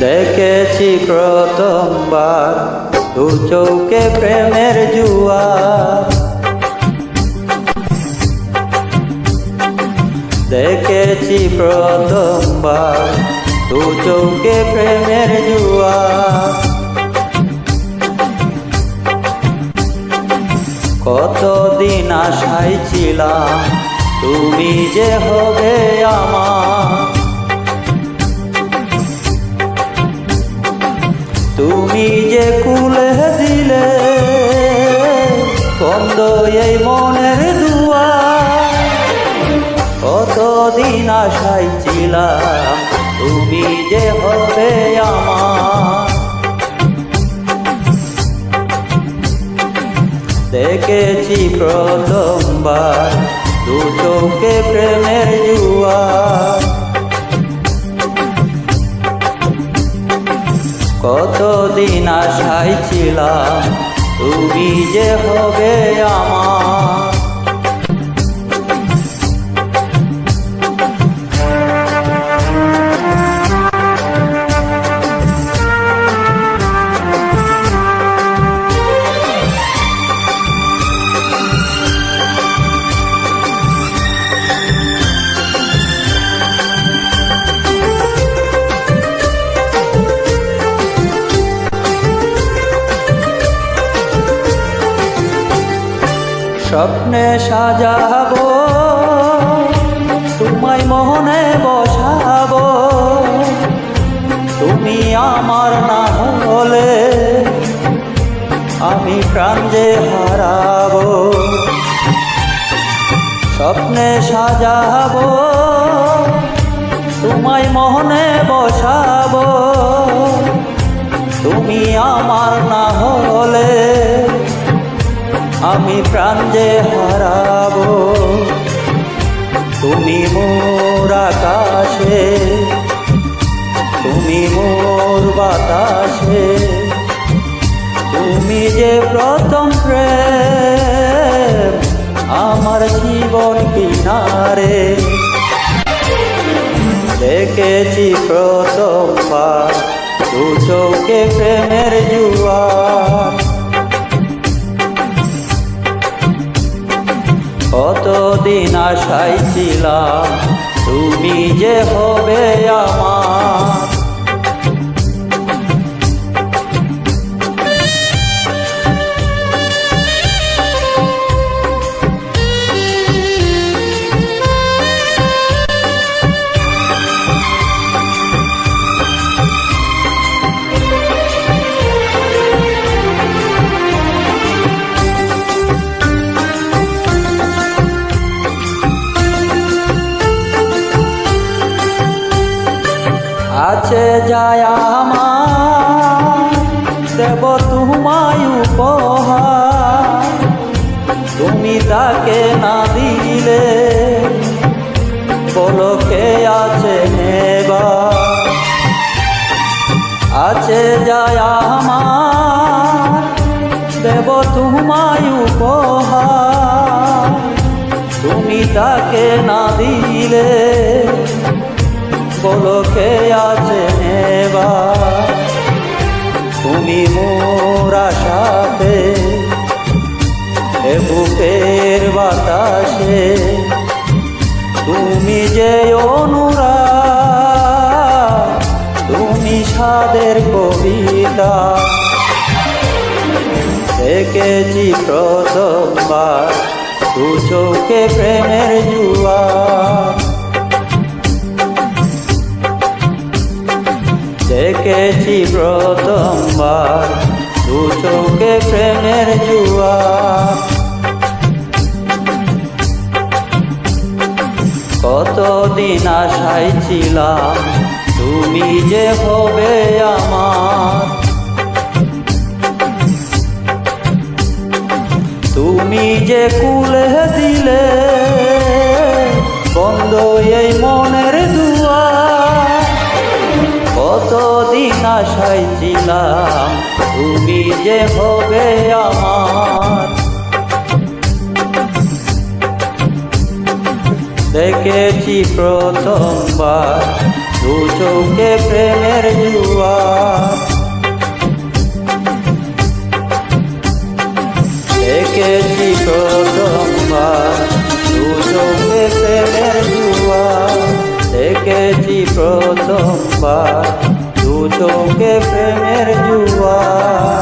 দেখেছি প্রথমবার দু চৌকে প্রেমের জুয়ার দেখেছি প্রথমবার দু চৌকে প্রেমের জুয়ার কতদিন আশায় ছিলাম, তুমি যে হবে আমার তুমি কুলে দিলে, বন্ধ এই মনের দুয়ার। কতদিন আশায় ছিলাম, তুমি যে হবে আমার। দেখেছি প্রথমবার দু চোখে প্রেমের জুয়ার। কতদিন আশায় ছিলাম তুমি যে হবে আমার স্বপ্নে সাজাবো, তোমায় মোহনে বসাবো। তুমি আমার না হলে আমি প্রাণ যে হারাবো। স্বপ্নে সাজাবো, তোমায় মোহনে বসাবো। তুমি আমার না হলে আমি প্রাণ যে হারাবো, তুমি মোর আকাশে, তুমি মোর বাতাসে, তুমি যে প্রথম প্রেম আমার জীবন কিনারে। দেখেছি প্রথমবার দু চোখে প্রেমের জুয়ার কতদিন আশাই ছিলাম তুমি যে হবে আমার যায় আমার। দেব তোমায় উপহার। তুমি তাকে না দিলে বলো আছে নেবা। আছে যায় আমার। দেব তোমায় উপহার। তুমি তাকে না দিলে বলো কে আছে নেবা। তুমি মোর আশাতে, এ বুকের বাতাসে। তুমি যে অনুরা তুমি সাদের কবিতা। দেখেছি প্রথমবার দু চোখে প্রেমের জুয়ার দেখেছি প্রথমবার দু চোখে প্রেমের জুয়া। কতদিন আশায় ছিলাম, তুমি যে হবে আমার। তুমি যে কুলে দিলে, বন্ধ, এই মনের কতদিন আশায় ছিলাম, তুমি যে হবে আমার। দেখেছি প্রথমবার দু চোখে প্রেমের জুয়ার দেখেছি প্রথমবার দু চোখে প্রেমের জুয়ার দেখেছি প্রথমবার তোকে প্রেমের জুয়া।